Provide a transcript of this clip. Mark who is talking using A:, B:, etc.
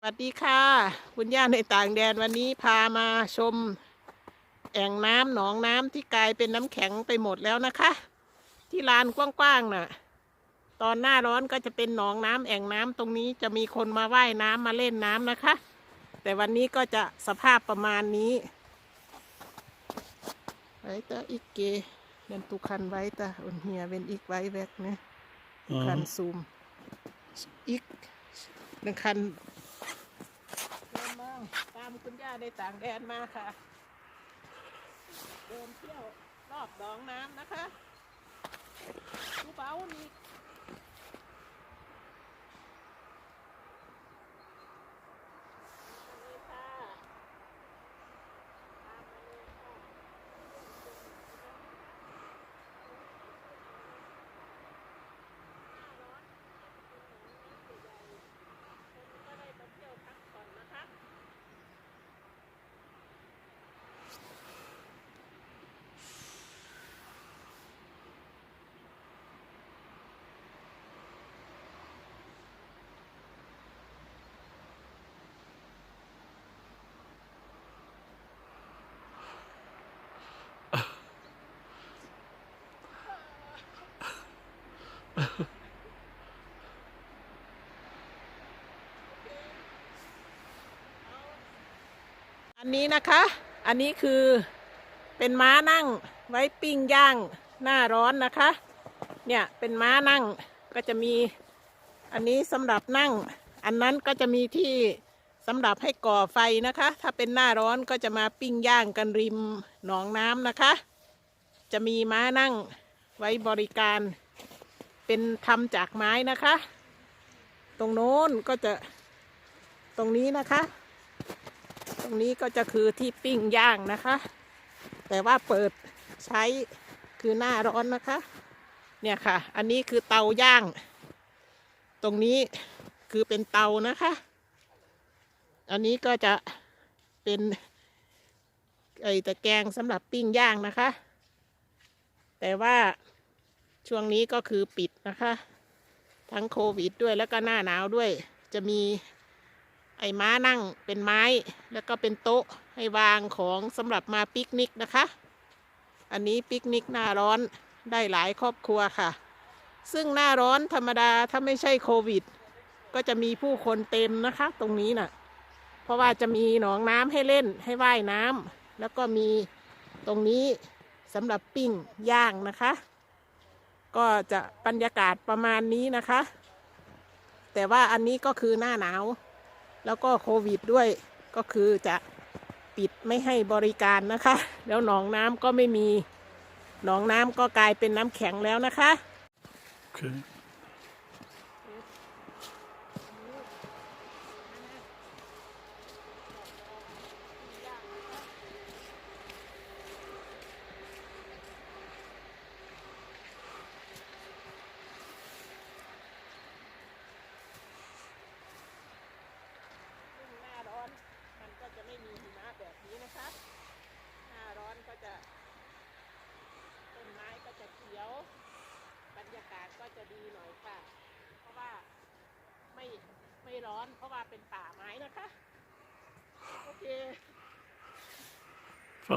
A: สวัสดีค่ะ คุณย่าในต่างแดนวันนี้พามาชม แอ่งน้ำหนองน้ำที่กลายเป็นน้ำแข็งไปหมดแล้วนะคะ ที่ลานกว้างๆน่ะ ตอนหน้าร้อนก็จะเป็นหนองน้ำแอ่งน้ำตรงนี้จะมีคนมาว่ายน้ำมาเล่นน้ำนะคะ แต่วันนี้ก็จะสภาพประมาณนี้ไว้ตาอีกเกเดินตุคันไว้ตาอุนเฮียเป็นอีกไว้แวกเนี่ยคันซูมอีกหนึ่งคันามคุณย่าได้ต่างแดนมาค่ะ เดินเที่ยวรอบดองน้ำนะคะดูเบานี่นี่ค่ะตามมาเลยค่ะหน้าร้อนเป็นหนองน้ำใหญ่ๆคนก็ได้มาเที่ยวพักผ่อนนะคะ อันนี้นะคะ อันนี้คือเป็นม้านั่งไว้ปิ้งย่างหน้าร้อนนะคะ เนี่ยเป็นม้านั่งก็จะมีอันนี้สำหรับนั่ง อันนั้นก็จะมีที่สำหรับให้ก่อไฟนะคะ ถ้าเป็นหน้าร้อนก็จะมาปิ้งย่างกันริมหนองน้ำนะคะ จะมีม้านั่งไว้บริการ เป็นทำจากไม้นะคะ ตรงโน้นก็จะตรงนี้นะคะ ตรงนี้ก็จะคือที่ปิ้งย่างนะคะ แต่ว่าเปิดใช้คือหน้าร้อนนะคะ เนี่ยค่ะ อันนี้คือเตาย่าง ตรงนี้คือเป็นเตานะคะ อันนี้ก็จะเป็นไอตะแกรงสำหรับปิ้งย่างนะคะ แต่ว่า ช่วงนี้ก็คือปิดนะคะ ทั้งโควิดด้วยแล้วก็หน้าหนาวด้วย จะมีไอ้ม้านั่งเป็นไม้ แล้วก็เป็นโต๊ะให้วางของสำหรับมาปิกนิกนะคะ อันนี้ปิกนิกหน้าร้อนได้หลายครอบครัวค่ะ ซึ่งหน้าร้อนธรรมดาถ้าไม่ใช่โควิด ก็จะมีผู้คนเต็มนะคะ ตรงนี้น่ะ เพราะว่าจะมีหนองน้ำให้เล่นให้ว่ายน้ำแล้วก็มีตรงนี้สำหรับปิ้งย่างนะคะ ก็จะบรรยากาศประมาณนี้นะคะ แต่ว่าอันนี้ก็คือหน้าหนาว แล้วก็โควิดด้วยก็คือจะปิดไม่ให้บริการนะคะ แล้วหนองน้ำก็ไม่มี หนองน้ำก็กลายเป็นน้ำแข็งแล้วนะคะ
B: Okay.
A: ซึ่งหน้าร้อนมันก็จะไม่มีหิมะแบบนี้นะคะ หน้าร้อนก็จะต้นไม้ก็จะเขียว บรรยากาศก็จะดีหน่อยค่ะ เพราะว่าไม่ไม่ ร้อน เพราะว่าเป็นป่าไม้นะคะ โอเค